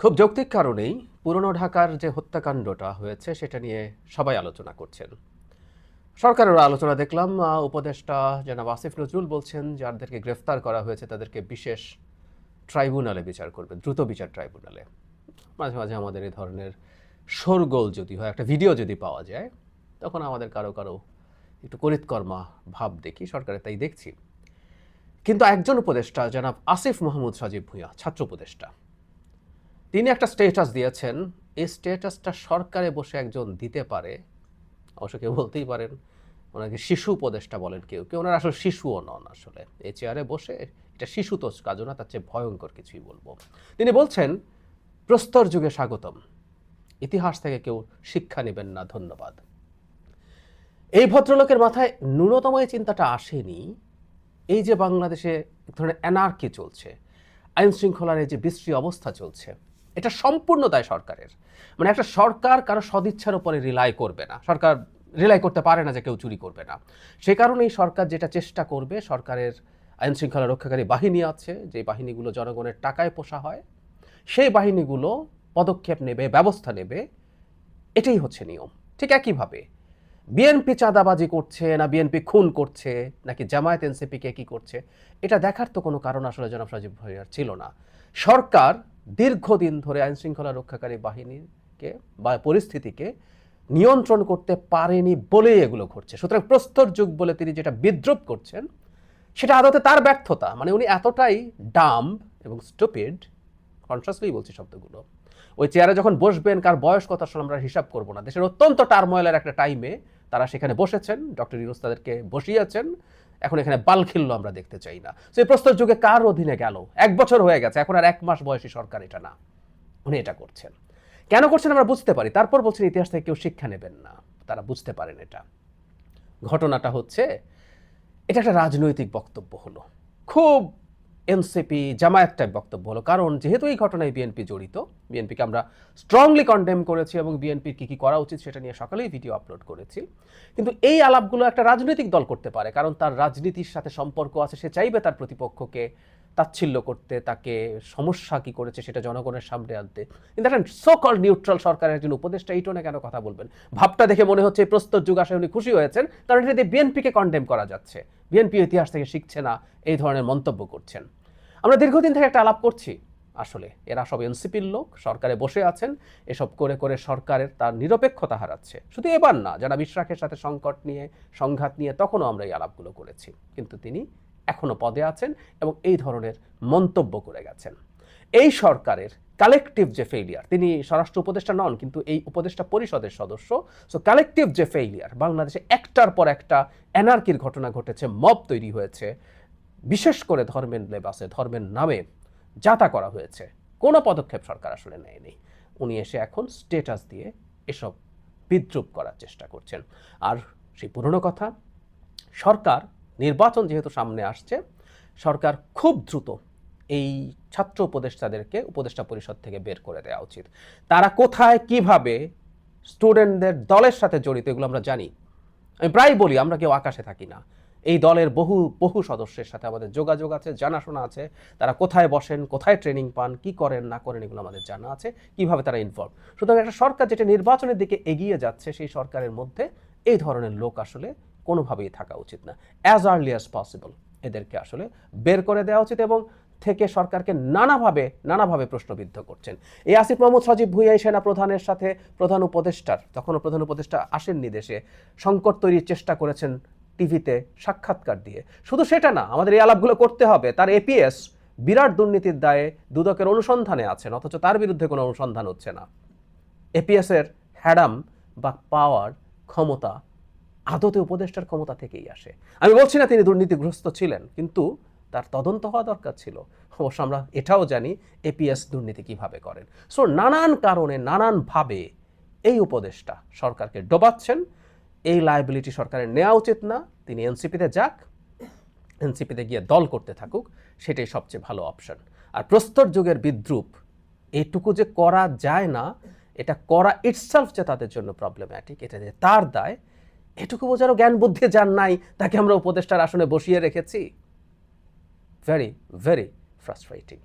খুব যৌক্তিক কারণেই পুরনো ঢাকার যে হত্যাকাণ্ডটা হয়েছে, সেটা নিয়ে সবাই আলোচনা করছেন। সরকারের আলোচনা দেখলাম উপদেষ্টা জনাব আসিফ নজরুল বলছেন, যাদেরকে গ্রেফতার করা হয়েছে, তাদেরকে বিশেষ ট্রাইব্যুনালে বিচার করবে দ্রুত বিচার ট্রাইব্যুনালে। মাঝে মাঝে আমাদের এই ধরনের শোরগোল যদি হয়, একটা ভিডিও যদি পাওয়া যায়, তখন আমাদের কারও কারও একটু করিতকর্মা ভাব দেখি সরকারে তাই দেখছি। কিন্তু একজন উপদেষ্টা, জনাব আসিফ মাহমুদ সজীব ভূঁইয়া, ছাত্র উপদেষ্টা তিনি একটা স্টেটাস দিয়েছেন। এই স্টেটাসটা সরকারে বসে একজন দিতে পারে। অবশ্য কেউ বলতেই পারেন, ওনাকে শিশু উপদেষ্টা বলেন কেউ। কেউ ওনার আসলে শিশুও নন আসলে। এই চেয়ারে বসে এটা শিশু তো কাজও না তার চেয়ে ভয়ঙ্কর কিছুই বলব। তিনি বলছেন, প্রস্তর যুগে স্বাগতম। ইতিহাস থেকে কেউ শিক্ষা নেবেন না, ধন্যবাদ। এই ভদ্রলোকের মাথায় ন্যূনতম এই চিন্তাটা আসেনি। এই যে বাংলাদেশে এক ধরনের অ্যানার্কি চলছে আইন শৃঙ্খলার এই যে বিশ্রী অবস্থা চলছে এটা সম্পূর্ণ দায় সরকারের। মানে একটা সরকার কারও সদিচ্ছার উপরে রিলাই করবে না। সরকার রিলাই করতে পারে না যে কেউ চুরি করবে না। সে কারণেই সরকার যেটা চেষ্টা করবে, সরকারের আইন শৃঙ্খলা রক্ষাকারী বাহিনী আছে, যে বাহিনীগুলো জনগণের টাকায় পোষা হয়, সেই বাহিনীগুলো পদক্ষেপ নেবে, ব্যবস্থা নেবে, এটাই হচ্ছে নিয়ম। ঠিক একইভাবে বিএনপি চাঁদাবাজি করছে না বিএনপি খুন করছে, নাকি জামায়াত এনসিপিকে কি করছে, এটা দেখার তো কোনো কারণ আসলে জনাব রাজীব ভাইয়ার ছিল না। সরকার দীর্ঘদিন ধরে আইন শৃঙ্খলা রক্ষাকারী বাহিনীকে বা পরিস্থিতিকে নিয়ন্ত্রণ করতে পারেনি বলেই এগুলো ঘটছে। সুতরাং প্রস্তর যুগ বলে তিনি যেটা বিদ্রুপ করছেন, সেটা আদতে তার ব্যর্থতা মানে উনি এতটাই ডাম এবং স্টুপিড কনসাসলি বলছি শব্দগুলো, ওই চেয়ারে যখন বসবেন, কার বয়স আসলে আমরা হিসাব করব না। দেশের অত্যন্ত টার্ময়েলের একটা টাইমে তারা সেখানে বসেছেন, ডক্টর ইউনুস তাদেরকে বসিয়েছেন। এখন এখানে বাল খিল্ল আমরা দেখতে চাই না। সেই প্রস্তর যুগে কার অধীনে গেল? এক বছর হয়ে গেছে, এখন আর এক মাস বয়সী সরকার এটা না। উনি এটা করছেন। কেন করছেন আমরা বুঝতে পারি, তারপর বলছেন ইতিহাস থেকে কেউ শিক্ষা নেবেন না। তারা বুঝতে পারেন এটা। ঘটনাটা হচ্ছে, এটা একটা রাজনৈতিক বক্তব্য হলো। খুব এনসিপি জামায়াত টাইপ বক্তব্য হলো, কারণ যেহেতু এই ঘটনায় বিএনপি জড়িত, বিএনপিকে আমরা স্ট্রংলি কন্ডেম করেছি এবং বিএনপির কী কী করা উচিত সেটা নিয়ে সকালেই ভিডিও আপলোড করেছি। কিন্তু এই আলাপগুলো একটা রাজনৈতিক দল করতে পারে, কারণ তার রাজনীতির সাথে সম্পর্ক আছে, সে চাইবে তার প্রতিপক্ষকে তাচ্ছিল্য করতে, তাকে সমস্যা কি করেছে সেটা জনগণের সামনে আনতে। কিন্তু একটা সকল নিউট্রাল সরকারের একজন উপদেষ্টা এই টোনে কেন কথা বলবেন? ভাবটা দেখে মনে হচ্ছে প্রস্তর যুগ আসে উনি খুশি হয়েছেন, কারণ এটাতে বিএনপিকে কন্ডেম করা যাচ্ছে। বিএনপি ইতিহাস থেকে শিখছে না, এই ধরনের মন্তব্য করছেন। আমরা দীর্ঘদিন থেকে একটা আলাপ করছি, আসলে। এরা সব এনসিপির লোক, সরকারে বসে আছেন, এসব করে করে সরকারের তার নিরপেক্ষতা হারাচ্ছে। শুধু এবার না, যারা বিশ্বাসের সাথে সংকট নিয়ে, সংঘাত নিয়ে, তখনও আমরা এই আলাপগুলো করেছি। কিন্তু তিনি এখনও পদে আছেন এবং এই ধরনের মন্তব্য করে গেছেন। এই সরকারের কালেকটিভ যে ফেইলিয়ার তিনি স্বরাষ্ট্র উপদেষ্টা নন, কিন্তু এই উপদেষ্টা পরিষদের সদস্য সো কালেকটিভ যে ফেইলিয়ার বাংলাদেশে একটার পর একটা অ্যানার্কির ঘটনা ঘটেছে মব তৈরি হয়েছে, বিশেষ করে ধর্মের লেবাসে, ধর্মের নামে যাতা করা হয়েছে, কোনো পদক্ষেপ সরকার আসলে নেয়নি। উনি এসে এখন স্টেটাস দিয়ে এসব বিদ্রুপ করার চেষ্টা করছেন। আর সেই পুরনো কথা, সরকার নির্বাচন যেহেতু সামনে আসছে, সরকার খুব দ্রুত এই ছাত্র উপদেষ্টাদেরকে উপদেষ্টা পরিষদ থেকে বের করে দেওয়া উচিত। তারা কোথায়, কীভাবে স্টুডেন্টদের দলের সাথে জড়িত, এগুলো আমরা জানি। আমি প্রায় বলি, আমরা কেউ আকাশে থাকি না। এই দলের বহু বহু সদস্যের সাথে আমাদের যোগাযোগ আছে, জানাশোনা আছে। তারা কোথায় বসেন, কোথায় ট্রেনিং পান, কি করেন, না করেন, এগুলো আমাদের জানা আছে, কীভাবে তারা ইনভলভ সুতরাং একটা সরকার যেটা নির্বাচনের দিকে এগিয়ে যাচ্ছে, সেই সরকারের মধ্যে এই ধরনের লোক আসলে কোনোভাবেই থাকা উচিত না। অ্যাজ আর্লি অ্যাজ পসিবল এদেরকে আসলে বের করে দেওয়া উচিত এবং থেকে সরকারকে নানাভাবে নানাভাবে প্রশ্নবিদ্ধ করছেন। এই আসিফ মোহাম্মদ সজীব ভুইয়া সেনা প্রধানের সাথে প্রধান উপদেষ্টার, তখনও প্রধান উপদেষ্টা আসেননি দেশে, সংকট তৈরির চেষ্টা করেছেন টিভিতে সাক্ষাৎকার দিয়ে। শুধু সেটা না, আমাদের এই আলাপগুলো করতে হবে। তার এপিএস বিরাট দুর্নীতির দায়ে দুদকের অনুসন্ধানে আছেন, অথচ তার বিরুদ্ধে কোনো অনুসন্ধান হচ্ছে না। এপিএসের হ্যাডাম বা পাওয়ার ক্ষমতা আদতে উপদেষ্টার ক্ষমতা থেকেই আসে। আমি বলছি না তিনি দুর্নীতিগ্রস্ত ছিলেন, কিন্তু তার তদন্ত হওয়া দরকার ছিল। অবশ্য আমরা এটাও জানি এপিএস দুর্নীতি কীভাবে করেন। সো নানান কারণে, নানানভাবে এই উপদেষ্টা সরকারকে ডোবাচ্ছেন। এই লায়াবিলিটি সরকারের নেওয়া উচিত না। তিনি এনসিপিতে যাক এনসিপিতে গিয়ে দল করতে থাকুক, সেটাই সবচেয়ে ভালো অপশন আর প্রস্তর যুগের বিদ্রুপ, এটুকু যে করা যায় না, এটা করা ইটসেলফ যে তাদের জন্য প্রবলেম্যাটিক এটা যে তার দায় এটুকু বোঝারও জ্ঞান বুদ্ধি যার নাই, তাকে আমরা উপদেষ্টার আসনে বসিয়ে রেখেছি। Very very frustrating